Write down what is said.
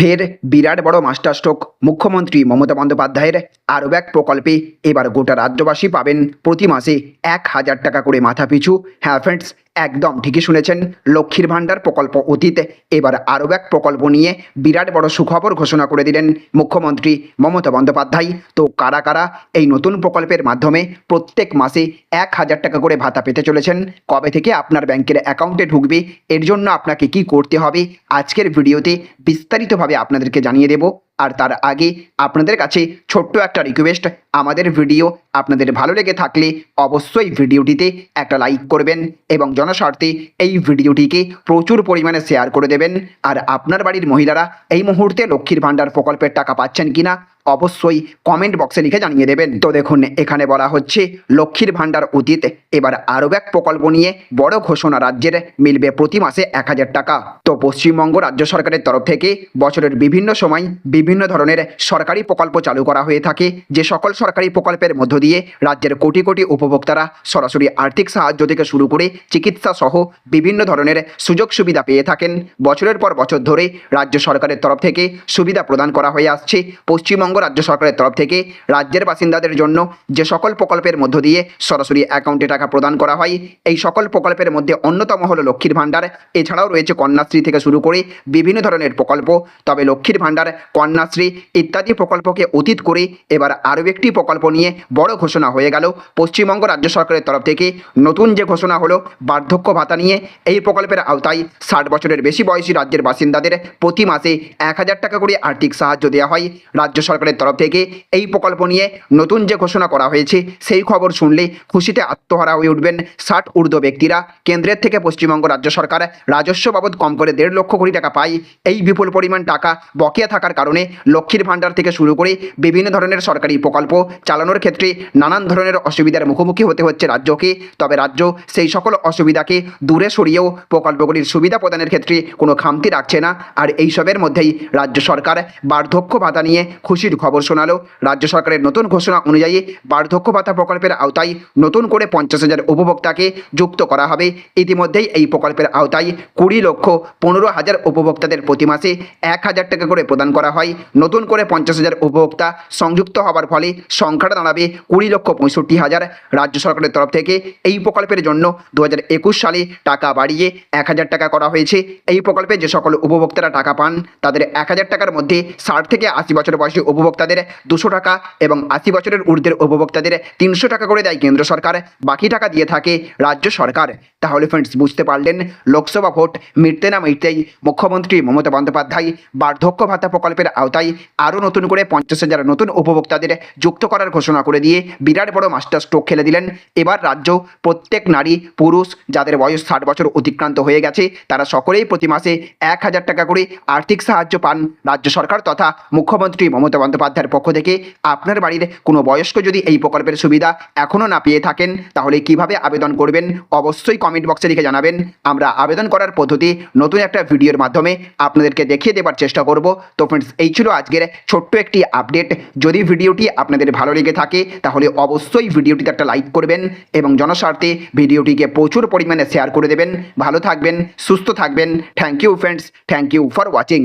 ফের বিরাট বড় master stroke মুখ্যমন্ত্রী মমতা বন্দ্যোপাধ্যায়ের আরও এক প্রকল্পে এবার গোটা রাজ্যবাসী পাবেন প্রতি মাসে এক হাজার টাকা করে মাথা পিছু হ্যাঁ ফ্রেন্ডস একদম ঠিকই শুনেছেন, লক্ষ্মীর ভাণ্ডার প্রকল্প অতীত। এবার আরও এক প্রকল্প নিয়ে বিরাট বড় সুখবর ঘোষণা করে দিলেন মুখ্যমন্ত্রী মমতা বন্দ্যোপাধ্যায়। তো কারা কারা এই নতুন প্রকল্পের মাধ্যমে প্রত্যেক মাসে এক হাজার টাকা করে ভাতা পেতে চলেছেন? কবে থেকে আপনার ব্যাংকের অ্যাকাউন্টে ঢুকবে? এর জন্য আপনাকে কি করতে হবে? আজকের ভিডিওতে বিস্তারিতভাবে আপনাদেরকে জানিয়ে দেব। আর তার আগে আপনাদের কাছে ছোট্ট একটা রিকোয়েস্ট আমাদের ভিডিও আপনাদের ভালো লেগে থাকলে অবশ্যই ভিডিওটিতে একটা লাইক করবেন এবং জনস্বার্থে এই ভিডিওটিকে প্রচুর পরিমাণে শেয়ার করে দেবেন। আর আপনার বাড়ির মহিলারা এই মুহূর্তে লক্ষ্মীর ভাণ্ডার প্রকল্পের টাকা পাচ্ছেন কিনা অবশ্যই কমেন্ট বক্সে লিখে জানিয়ে দেবেন। তো দেখুন, এখানে বলা হচ্ছে, লক্ষ্মীর ভাণ্ডার অতীত। এবার আরও এক প্রকল্প নিয়ে বড় ঘোষণা রাজ্যের মিলবে প্রতি মাসে এক হাজার টাকা। তো পশ্চিমবঙ্গ রাজ্য সরকারের তরফ থেকে বছরের বিভিন্ন সময় বিভিন্ন ধরনের সরকারি প্রকল্প চালু করা হয়ে থাকে। যে সকল সরকারি প্রকল্পের মধ্য দিয়ে রাজ্যের কোটি কোটি উপভোক্তারা সরাসরি আর্থিক সাহায্য থেকে শুরু করে চিকিৎসা সহ বিভিন্ন ধরনের সুযোগ সুবিধা পেয়ে থাকেন। বছরের পর বছর ধরে রাজ্য সরকারের তরফ থেকে সুবিধা প্রদান করা হয়ে আসছে। পশ্চিমবঙ্গ রাজ্য সরকারের তরফ থেকে রাজ্যের বাসিন্দাদের জন্য যে সকল প্রকল্পের মধ্য দিয়ে সরাসরি অ্যাকাউন্টে টাকা প্রদান করা হয়, এই সকল প্রকল্পের মধ্যে অন্যতম হলো লক্ষ্মীর ভাণ্ডার। এছাড়াও রয়েছে কন্যাশ্রী থেকে শুরু করে বিভিন্ন ধরনের প্রকল্প। তবে লক্ষ্মীর ভাণ্ডার, কন্যাশ্রী ইত্যাদি প্রকল্পকে অতীত করে এবার আরও একটি প্রকল্প নিয়ে বড় ঘোষণা হয়ে গেল। পশ্চিমবঙ্গ রাজ্য সরকারের তরফ থেকে নতুন যে ঘোষণা হলো বার্ধক্য ভাতা নিয়ে, এই প্রকল্পের আওতায় ষাট বছরের বেশি বয়সী রাজ্যের বাসিন্দাদের প্রতি মাসে এক হাজার টাকা করে আর্থিক সাহায্য দেওয়া হয়। রাজ্য সরকারের তরফ থেকে এই প্রকল্প নিয়ে নতুন যে ঘোষণা করা হয়েছে, সেই খবর শুনলে খুশিতে আত্মহারা হয়ে উঠবেন ষাট ঊর্ধ্ব ব্যক্তিরা। কেন্দ্রের থেকে পশ্চিমবঙ্গ রাজ্য সরকার রাজস্ব বাবদ কম করে দেড় লক্ষ কোটি টাকা পায়। এই বিপুল পরিমাণ টাকা বকেয়া থাকার কারণে লক্ষ্মীর ভাণ্ডার থেকে শুরু করে বিভিন্ন ধরনের সরকারি প্রকল্প চালানোর ক্ষেত্রে নানান ধরনের অসুবিধার মুখোমুখি হতে হচ্ছে রাজ্যকে। তবে রাজ্য সেই সকল অসুবিধাকে দূরে সরিয়েও প্রকল্পগুলির সুবিধা প্রদানের ক্ষেত্রে কোনো খামতি রাখছে না। আর এইসবের মধ্যেই রাজ্য সরকার বার্ধক্য ভাতা নিয়ে খুশির খবর শোনালো। রাজ্য সরকারের নতুন ঘোষণা অনুযায়ী বার্ধক্য ভাতা প্রকল্পের আওতায় নতুন করে পঞ্চাশ হাজার উপভোক্তাকে যুক্ত করা হবে। ইতিমধ্যেই এই প্রকল্পের আওতায় কুড়ি লক্ষ পনেরো হাজার উপভোক্তাদের প্রতি মাসে এক হাজার টাকা করে প্রদান করা হয়। নতুন করে পঞ্চাশ হাজার উপভোক্তা সংযুক্ত হওয়ার ফলে সংখ্যাটা দাঁড়াবে কুড়ি লক্ষ পঁয়ষট্টি হাজার। রাজ্য সরকারের তরফ থেকে এই প্রকল্পের জন্য দু হাজার একুশ সালে টাকা বাড়িয়ে এক হাজার টাকা করা হয়েছে। এই প্রকল্পে যে সকল উপভোক্তারা টাকা পান, তাদের এক হাজার টাকার মধ্যে ষাট থেকে আশি বছর বয়সী উপভোক্তাদের দুশো টাকা এবং আশি বছরের ঊর্ধ্বের উপভোক্তাদের তিনশো টাকা করে দেয় কেন্দ্র সরকার। বাকি টাকা দিয়ে থাকে রাজ্য সরকার। তাহলে ফ্রেন্ডস বুঝতে পারলেন, লোকসভা ভোট মিটতে না মিটতেই মুখ্যমন্ত্রী মমতা বন্দ্যোপাধ্যায় বার্ধক্য ভাতা প্রকল্পের আওতায় আরও নতুন করে পঞ্চাশ হাজার নতুন উপভোক্তাদের যুক্ত করার ঘোষণা করে দিয়ে বিরাট বড় মাস্টার স্ট্রোক খেলে দিলেন। এবার রাজ্য প্রত্যেক নারী, পুরুষ যাদের বয়স ষাট বছর অতিক্রান্ত হয়ে গেছে, তারা সকলেই প্রতি মাসে এক হাজার টাকা করে আর্থিক সাহায্য পান রাজ্য সরকার তথা মুখ্যমন্ত্রী মমতা বন্দ্যোপাধ্যায়ের পক্ষ থেকে আপনার বাড়ির কোনো বয়স্ক যদি এই প্রকল্পের সুবিধা এখনও না পেয়ে থাকেন, তাহলে কীভাবে আবেদন করবেন অবশ্যই কমেন্ট বক্সে লিখে জানাবেন। আমরা আবেদন করার পদ্ধতি নতুন একটা ভিডিওর মাধ্যমে আপনাদেরকে দেখিয়ে দেবার চেষ্টা করব। তো ফ্রেন্ডস এই ছিল আজকের ছোট্ট একটি আপডেট যদি ভিডিওটি আপনাদের ভালো লেগে থাকে, তাহলে অবশ্যই ভিডিওটিতে একটা লাইক করবেন এবং জনস্বার্থে ভিডিওটিকে প্রচুর পরিমাণে শেয়ার করে দেবেন। ভালো থাকবেন, সুস্থ থাকবেন। Thank you friends thank you for watching